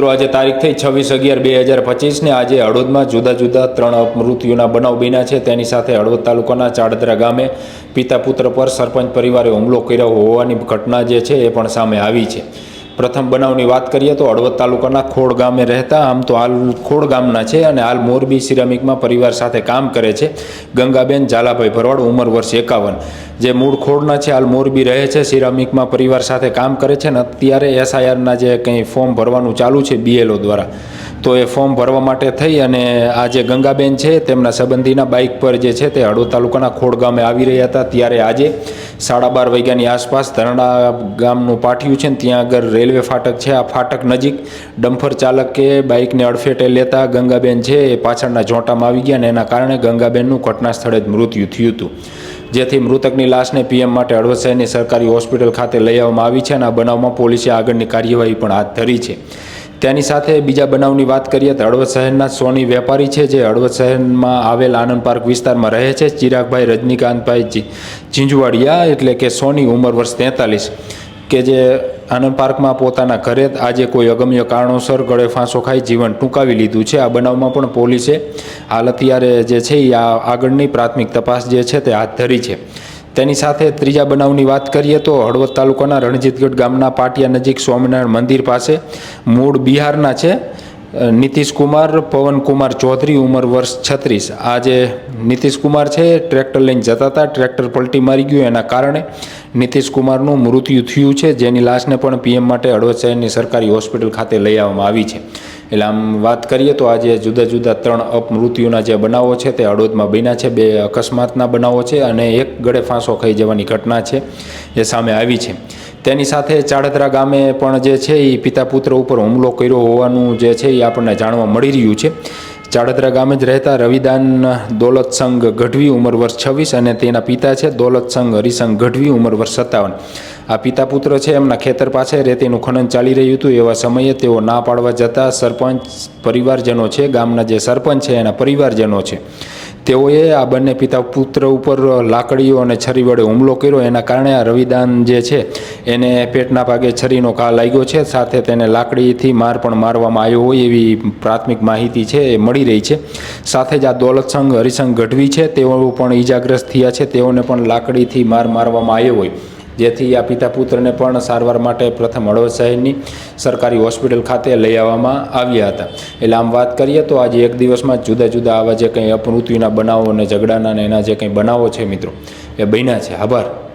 મિત્રો, આજે તારીખ થઈ છવ્વીસ અગિયાર બે હજાર પચીસને. આજે હળવદમાં જુદા જુદા ત્રણ મૃત્યુના બનાવ બન્યા છે. તેની સાથે હળવદ તાલુકાના ચાડદરા ગામે પિતા પુત્ર પર સરપંચ પરિવારે હુમલો કર્યો હોવાની ઘટના જે છે એ પણ સામે આવી છે. પ્રથમ બનાવની વાત કરીએ તો હળવદ તાલુકાના ખોડ ગામે રહેતા, આમ તો હાલ ખોડ ગામના છે અને હાલ મોરબી સિરામિકમાં પરિવાર સાથે કામ કરે છે. ગંગાબેન ઝાલાભાઈ ભરવાડ, ઉંમર વર્ષ એકાવન. જે મૂળ ખોડના છે, હાલ મોરબી રહે છે, સિરામિકમાં પરિવાર સાથે કામ કરે છે ને અત્યારે એસઆઈઆરના જે કંઈ ફોર્મ ભરવાનું ચાલુ છે બીએલઓ દ્વારા. તો એ ફોર્મ ભરવા માટે થઈ અને આ જે ગંગાબેન છે, તેમના સંબંધીના બાઇક પર જે છે તે હળવદ તાલુકાના ખોડ ગામે આવી રહ્યા હતા. ત્યારે આજે સાડા બાર વાગ્યાની આસપાસ ધરણા ગામનું પાટિયું છે ને ત્યાં આગળ રેલવે ફાટક છે. આ ફાટક નજીક ડમ્ફર ચાલકે બાઇકને અડફેટે લેતા ગંગાબેન છે એ પાછળના જોટામાં આવી ગયા અને એના કારણે ગંગાબેનનું ઘટના સ્થળે જ મૃત્યુ થયું હતું. જેથી મૃતકની લાશને પીએમ માટે હળવદ શહેરની સરકારી હોસ્પિટલ ખાતે લઈ આવવામાં આવી છે અને આ બનાવમાં પોલીસે આગળની કાર્યવાહી પણ હાથ ધરી છે. તેની સાથે બીજા બનાવની વાત કરીએ તો હળવદ શહેરના સોની વેપારી છે જે હળવદ શહેરમાં આવેલ આનંદ પાર્ક વિસ્તારમાં રહે છે. ચિરાગભાઈ રજનીકાંતભાઈ ઝીંઝવાડિયા એટલે કે સોની ઉંમર વર્ષ તેતાલીસ, કે જે આનંદ પાર્કમાં પોતાના ઘરે આજે કોઈ અગમ્ય કારણોસર ગળે ફાંસો ખાઈ જીવન ટૂંકાવી લીધું છે. આ બનાવમાં પણ પોલીસે હાલ અત્યારે જે છે એ આ આગળની પ્રાથમિક તપાસ જે છે તે હાથ ધરી છે. તેની સાથે ત્રીજા બનાવની વાત કરીએ તો હળવદ તાલુકાના રણજીતગઢ ગામના પાટિયા નજીક સ્વામિનારાયણ મંદિર પાસે મૂળ બિહારના છે. નીતિશકુમાર નીતિશ કુમાર પવનકુમાર ચૌધરી, ઉંમર વર્ષ છત્રીસ. આ જે નીતિશકુમાર છે, ટ્રેક્ટર લઈને જતા હતા. ટ્રેક્ટર પલટી મારી ગયું. એના કારણે નીતિશ કુમારનું મૃત્યુ થયું છે, જેની લાશને પણ પીએમ માટે હળવદ શહેરની સરકારી હોસ્પિટલ ખાતે લઈ આવવામાં આવી છે. એટલે આમ વાત કરીએ તો આજે જુદા જુદા ત્રણ અપમૃત્યુના જે બનાવો છે તે હળવદમાં બન્યા છે, બે અકસ્માતના બનાવો છે અને એક ગળે ફાંસો ખાઈ જવાની ઘટના છે એ સામે આવી છે. તેની સાથે ચાડદરા ગામે પણ જે છે એ પિતા પુત્ર ઉપર હુમલો કર્યો હોવાનું જે છે એ આપણને જાણવા મળી રહ્યું છે. ચાડદરા ગામે જ રહેતા રવિદાન દોલતસંગ ગઢવી ઉંમર વર્ષ છવ્વીસ અને તેના પિતા છે દોલતસંગ હરિસંગ ગઢવી ઉંમર વર્ષ સત્તાવન. આ પિતા પુત્ર છે, એમના ખેતર પાસે રેતીનું ખનન ચાલી રહ્યું હતું. એવા સમયે તેઓ ના પાડવા જતા સરપંચ પરિવારજનો છે, ગામના જે સરપંચ છે, એના પરિવારજનો છે. તેઓએ આ બંને પિતા પુત્ર ઉપર લાકડીઓ અને છરી વડે હુમલો કર્યો. એના કારણે આ રવિદાન જે છે, એને પેટના ભાગે છરીનો ઘા લાગ્યો છે. સાથે તેને લાકડીથી માર પણ મારવામાં આવ્યો હોય એવી પ્રાથમિક માહિતી છે, એ મળી રહી છે. સાથે જ આ દોલતસંઘ હરિસંઘ ગઢવી છે. તેઓ પણ ઈજાગ્રસ્ત થયા છે. તેઓને પણ લાકડીથી માર મારવામાં આવ્યો હોય. જેથી આ પિતા પુત્રને પણ સારવાર માટે પ્રથમ હળવદ શહેરની સરકારી હોસ્પિટલ ખાતે લઈ આવવામાં આવ્યા હતા. એટલે આમ વાત કરીએ તો આજે એક દિવસમાં જુદા જુદા આવા જે કંઈ અપમૃત્યુના બનાવો અને ઝઘડાના અને એના જે કંઈ બનાવો છે મિત્રો, એ બન્યા છે. આભાર.